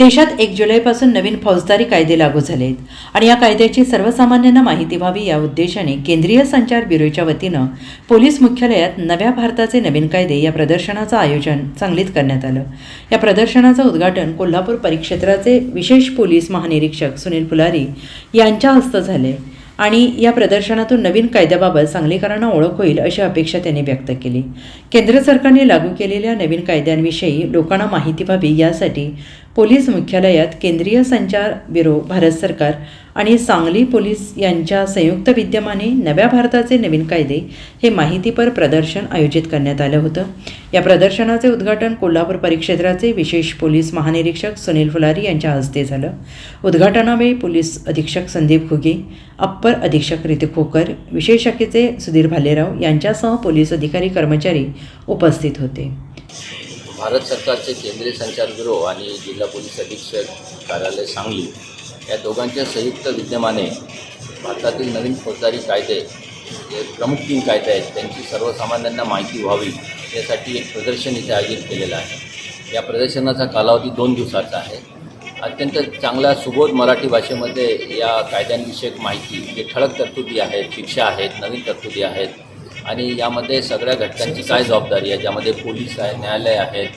देशात एक जुलैपासून नवीन फौजदारी कायदे लागू झालेत. आणि या कायद्याची सर्वसामान्यांना माहिती व्हावी या उद्देशाने केंद्रीय संचार ब्युरोच्या वतीनं पोलीस मुख्यालयात नव्या भारताचे नवीन कायदे या प्रदर्शनाचं आयोजन सांगलीत करण्यात आलं. या प्रदर्शनाचं उद्घाटन कोल्हापूर परिक्षेत्राचे विशेष पोलीस महानिरीक्षक सुनील फुलारी यांच्या हस्ते झाले. आणि या प्रदर्शनातून नवीन कायद्याबाबत सांगलीकरांना ओळख होईल अशी अपेक्षा त्यांनी व्यक्त केली. केंद्र सरकारने लागू केलेल्या नवीन कायद्यांविषयी लोकांना माहिती व्हावी यासाठी पोलीस मुख्यालयात केंद्रीय संचार ब्युरो भारत सरकार आणि सांगली पोलीस यांच्या संयुक्त विद्यमाने नव्या भारताचे नवीन कायदे हे माहितीपर प्रदर्शन आयोजित करण्यात आलं होतं. या प्रदर्शनाचे उद्घाटन कोल्हापूर परिक्षेत्राचे विशेष पोलीस महानिरीक्षक सुनील फुलारी यांच्या हस्ते झालं. उद्घाटनावेळी पोलीस अधीक्षक संदीप घुगे अप्पर अधीक्षक ऋतिक खोकर विशेष शाखेचे सुधीर भालेराव यांच्यासह पोलीस अधिकारी कर्मचारी उपस्थित होते. भारत सरकारचे केंद्रीय संचार ब्युरो आणि जिल्हा पोलीस अधीक्षक कार्यालय सांगली या दोघांच्या संयुक्त विद्यमाने भारतातील नवीन फौजदारी कायदे जे प्रमुख तीन कायदे आहेत त्यांची सर्वसामान्यांना माहिती व्हावी यासाठी एक प्रदर्शन इथे आयोजित केलेलं आहे. या प्रदर्शनाचा कालावधी दोन दिवसाचा आहे. अत्यंत चांगल्या सुबोध मराठी भाषेमध्ये या कायद्यांविषयक माहिती जे ठळक तरतुदी आहेत शिक्षा आहेत नवीन तरतुदी आहेत आणि यामध्ये सगळ्या घटकांची काय जबाबदारी आहे? ज्यामध्ये पोलीस आहे न्यायालय आहेत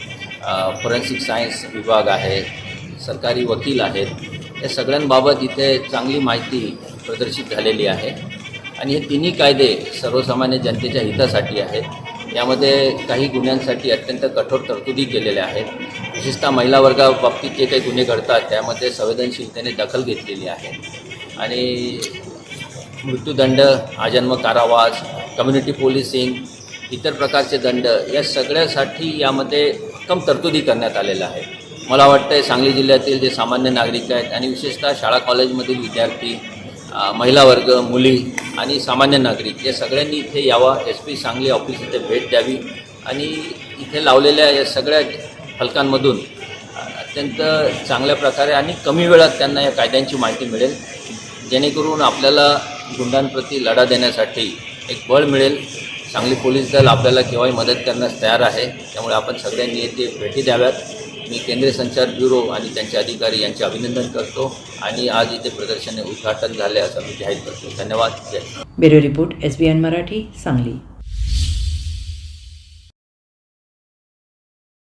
फॉरेन्सिक सायन्स विभाग आहे सरकारी वकील आहेत या सगळ्यांबाबत इथे चांगली माहिती प्रदर्शित झालेली आहे. आणि हे तिन्ही कायदे सर्वसामान्य जनतेच्या हितासाठी आहेत. यामध्ये काही गुन्ह्यांसाठी अत्यंत कठोर तरतुदी केलेल्या आहेत. विशेषतः महिला वर्गाबाबतीत जे काही गुन्हे घडतात त्यामध्ये संवेदनशीलतेने दखल घेतलेली आहे. आणि मृत्यूदंड आजन्म कारावास कम्युनिटी पोलिसिंग इतर प्रकारचे दंड या सगळ्यासाठी यामध्ये भक्कम तरतुदी करण्यात आलेल्या आहे मला वाटतं सांगली जिल्ह्यातील जे सामान्य नागरिक आहेत आणि विशेषतः शाळा कॉलेजमधील विद्यार्थी महिला वर्ग मुली आणि सामान्य नागरिक या सगळ्यांनी इथे यावा एस पी सांगली ऑफिस इथे भेट द्यावी आणि इथे लावलेल्या या सगळ्या फलकांमधून अत्यंत चांगल्या प्रकारे आणि कमी वेळात त्यांना या कायद्यांची माहिती मिळेल. जेणेकरून आपल्याला गुंडांप्रती लढा देण्यासाठी एक बळ मिळेल. सांगली पोलीस दल आपल्याला केव्हाही मदत करण्यास तयार आहे. त्यामुळे आपण सगळ्यांनी येथे भेटी द्याव्यात. मी केंद्रीय संचार ब्युरो आणि त्यांचे अधिकारी यांचे अभिनंदन करतो आणि आज इथे प्रदर्शने उद्घाटन झाले असं मी जाहीर करतो. धन्यवाद. Bureau report S B N Marathi Sangli.